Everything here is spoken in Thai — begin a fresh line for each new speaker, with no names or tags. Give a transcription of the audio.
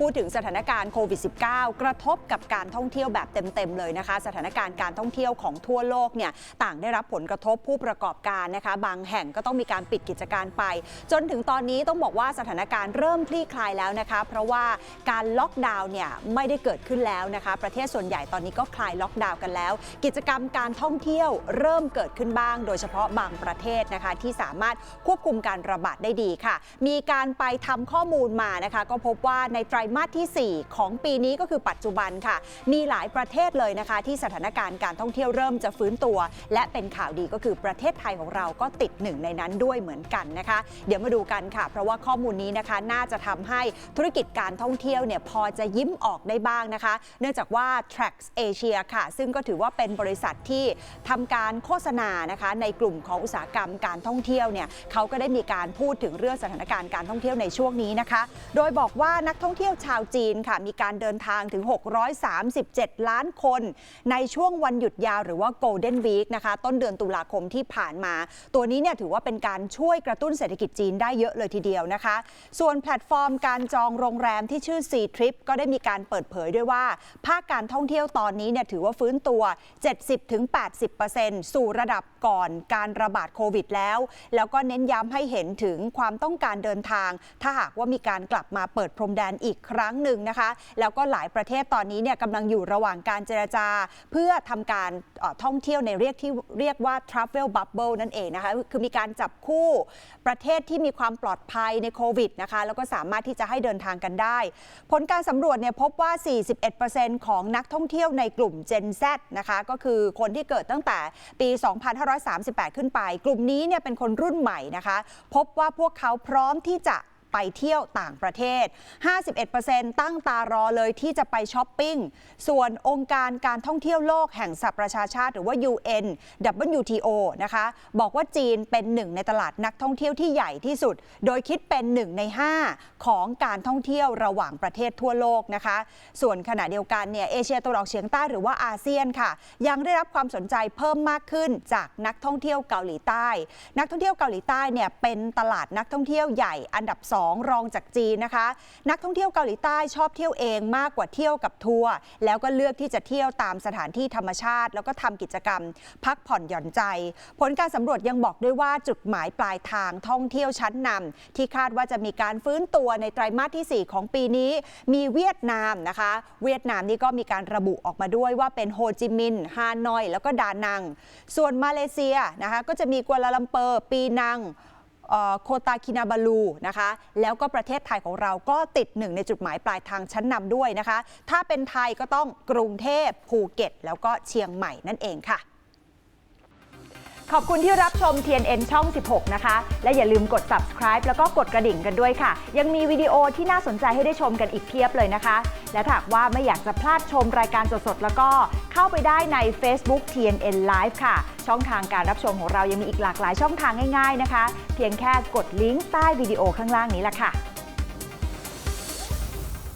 พูดถึงสถานการณ์โควิด -19 กระทบกับการท่องเที่ยวแบบเต็ม ๆ เลยนะคะ สถานการณ์การท่องเที่ยวของทั่วโลกเนี่ยต่างได้รับผลกระทบผู้ประกอบการนะคะ บางแห่งก็ต้องมีการปิดกิจการไป จนถึงตอนนี้ต้องบอกว่าสถานการณ์เริ่มคลี่คลายแล้วนะคะ เพราะว่าการล็อกดาวน์เนี่ยไม่ได้เกิดขึ้นแล้วนะคะ ประเทศส่วนใหญ่ตอนนี้ก็คลายล็อกดาวน์กันแล้ว กิจกรรมการท่องเที่ยวเริ่มเกิดขึ้นบ้าง โดยเฉพาะบางประเทศนะคะที่สามารถควบคุมการระบาดได้ดีค่ะ มีการไปทำข้อมูลมานะคะ ก็พบว่าในไตรมาสที่ 4 ของปีนี้ก็คือปัจจุบันค่ะ มีหลายประเทศเลยนะคะ ที่สถานการณ์การท่องเที่ยวเริ่มจะฟื้นตัว และเป็นข่าวดีก็คือประเทศไทยของเราก็ติดหนึ่งในนั้นด้วยเหมือนกันนะคะ เดี๋ยวมาดูกันค่ะ เพราะว่าข้อมูลนี้นะคะน่าจะทำให้ธุรกิจการท่องเที่ยวเนี่ยพอจะยิ้มออกได้บ้างนะคะ เนื่องจากว่า Trax Asia ค่ะ ซึ่งก็ถือว่าเป็นบริษัทที่ทำการโฆษณานะคะในกลุ่มของอุตสาหกรรมการท่องเที่ยวเนี่ยเขาก็ได้มีการพูดถึงเรื่องสถานการณ์การท่องเที่ยวในช่วงนี้นะคะ โดยบอกว่านักท่องเที่ยวชาวจีนค่ะ มีการเดินทางถึง 637 ล้านคน ในช่วงวันหยุดยาวหรือว่า Golden Week นะคะ ต้นเดือนตุลาคมที่ผ่านมา ตัวนี้เนี่ยถือว่าเป็นการช่วยกระตุ้นเศรษฐกิจจีนได้เยอะเลยทีเดียวนะคะ ส่วนแพลตฟอร์มการจองโรงแรมที่ชื่อ C Trip ก็ได้มีการเปิดเผยด้วยว่า ภาคการท่องเที่ยวตอนนี้เนี่ยถือว่าฟื้นตัว 70-80%สู่ระดับก่อนการระบาดโควิดแล้ว แล้วก็เน้นย้ำให้เห็นถึงความต้องการเดินทาง ถ้าหากว่ามีการกลับมาเปิดพรมแดนอีกครั้งหนึ่งนะคะ แล้วก็หลายประเทศตอนนี้เนี่ยกำลังอยู่ระหว่างการเจรจา เพื่อทำการออท่องเที่ยวในเรียกที่เรียกว่า travel bubble นั่นเองนะคะ คือมีการจับคู่ประเทศที่มีความปลอดภัยในโควิดนะคะแล้วก็สามารถที่จะให้เดินทางกันได้ ผลการสำรวจเนี่ยพบว่า 41%ของนักท่องเที่ยวในกลุ่ม Gen Z นะคะก็คือคนที่เกิดตั้งแต่ปี 2538 ขึ้นไป กลุ่มนี้เนี่ยเป็นคนรุ่นใหม่นะคะ พบว่าพวกเขาพร้อมที่จะ ไปเที่ยวต่างประเทศ 51%ตั้งตารอเลยที่จะไปช้อปปิ้ง ส่วนองค์การการท่องเที่ยวโลกแห่งสหประชาชาติหรือว่า UN WTO นะคะ บอกว่าจีนเป็นหนึ่งในตลาดนักท่องเที่ยวที่ใหญ่ที่สุด โดยคิดเป็นหนึ่งใน 5 ของการท่องเที่ยวระหว่างประเทศทั่วโลกนะคะ ส่วนขณะเดียวกันเนี่ยเอเชียตะวันออกเฉียงใต้หรือว่าอาเซียนค่ะ ยังได้รับความสนใจเพิ่มมากขึ้นจากนักท่องเที่ยวเกาหลีใต้ นักท่องเที่ยวเกาหลีใต้เนี่ยเป็นตลาดนักท่องเที่ยวใหญ่อันดับ2รองจากจีนนะคะ นักท่องเที่ยวเกาหลีใต้ชอบเที่ยวเองมากกว่าเที่ยวกับทัวร์แล้วก็เลือกที่จะเที่ยวตามสถานที่ธรรมชาติ แล้วก็ทำกิจกรรม พักผ่อนหย่อนใจ ผลการสำรวจยังบอกด้วยว่าจุดหมายปลายทางท่องเที่ยวชั้นนำที่คาดว่าจะมีการฟื้นตัวในไตรมาสที่ 4 ของปีนี้ มีเวียดนามนะคะ เวียดนามนี่ก็มีการระบุออกมาด้วยว่าเป็นโฮจิมินห์ฮานอย แล้วก็ดานัง ส่วนมาเลเซียนะคะก็จะมีกัวลาลัมเปอร์ ปีนัง โคตาคินาบาลูนะคะ แล้วก็ประเทศไทยของเราก็ติดหนึ่งในจุดหมายปลายทางชั้นนำด้วยนะคะ ถ้าเป็นไทยก็ต้องกรุงเทพภูเก็ต แล้วก็เชียงใหม่นั่นเองค่ะ
ขอบคุณที่รับชม TNN ช่อง 16 นะคะ และอย่าลืมกด subscribe แล้วก็กดกระดิ่งกันด้วยค่ะ ยังมีวิดีโอที่น่าสนใจให้ได้ชมกันอีกเพียบเลยนะคะ และถ้าหากว่าไม่อยากจะพลาดชมรายการสดๆ แล้วก็เข้าไปได้ใน Facebook TNN Live ค่ะ ช่องทางการรับชมของเรายังมีอีกหลากหลายช่องทางง่ายๆนะคะ เพียงแค่กดลิงก์ใต้วิดีโอข้างล่างนี้ละค่ะ